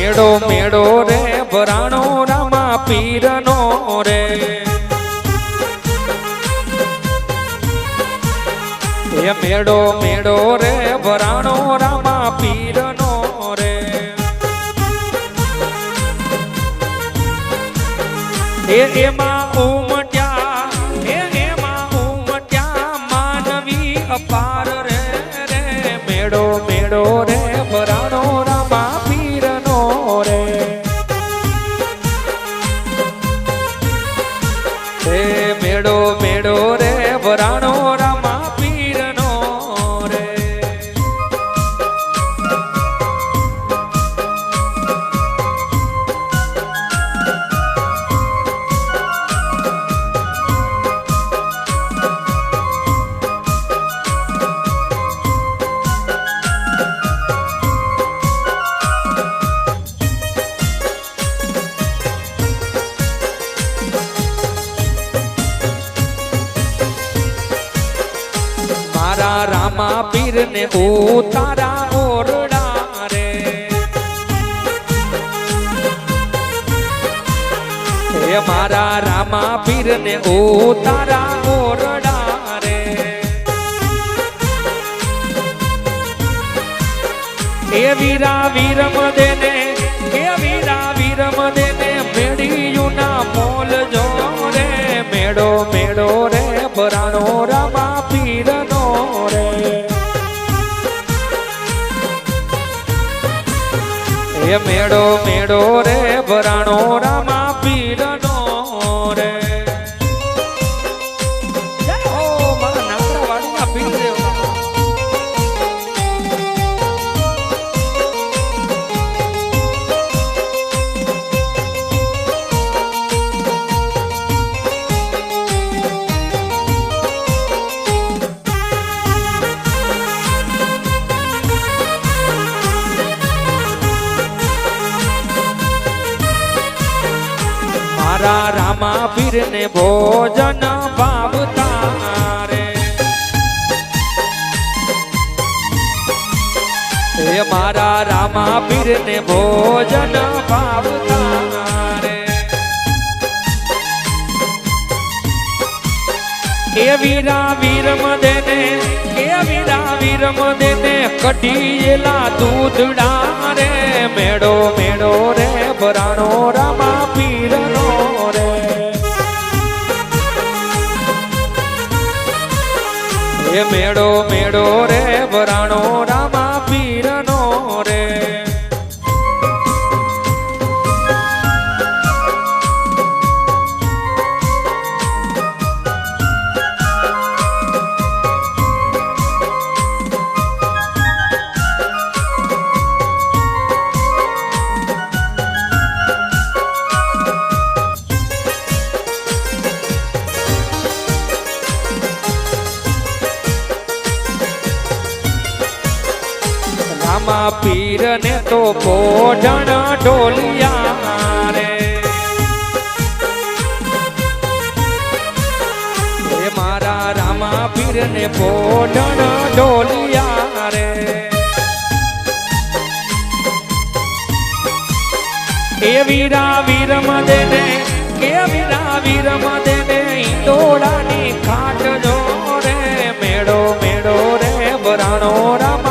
મેળો મેળો રે, ભરાણો રામા પીરનો રે. એ મેળો મેળો રે, ભરાણો રામા પીરનો રે. એ એમાં ઉમટ્યા મેળો મારા રામા પીર ને ઉતારા ઓરડા રે. હે મારા રામા પીર ને ઉતારા ઓરડા રે. એ વીરા વીરમ દેને એ વીરા વીરમ દેને મેળિયું ના મોલ જો રે. મેળો મેળો રે ભરાણો એ મેળો મેળો રે ભરાણો રામા પીરનો રામા ને ભોજન ભાવતા રે. મારા રામા પીર ને ભોજન ભાવતા રે. એ વીરા વીરમ દેને એ વીરા વીર મદેને કઢીએલા દૂધડા રે. મેળો મેળો રે ભરાણો રામા એ મેળો મેળો રે ભરાણો આમાં પીરને તો પોઢણ ઢોલિયા રે. મારા રામા પીરને પોઢણ ઢોલિયા રે. એ વીરા વીરમ દેને કે વીરા વીરમ દેને ઈંડોળાની ખાટ જો રે. મેળો મેળો રે, વરાણો રામા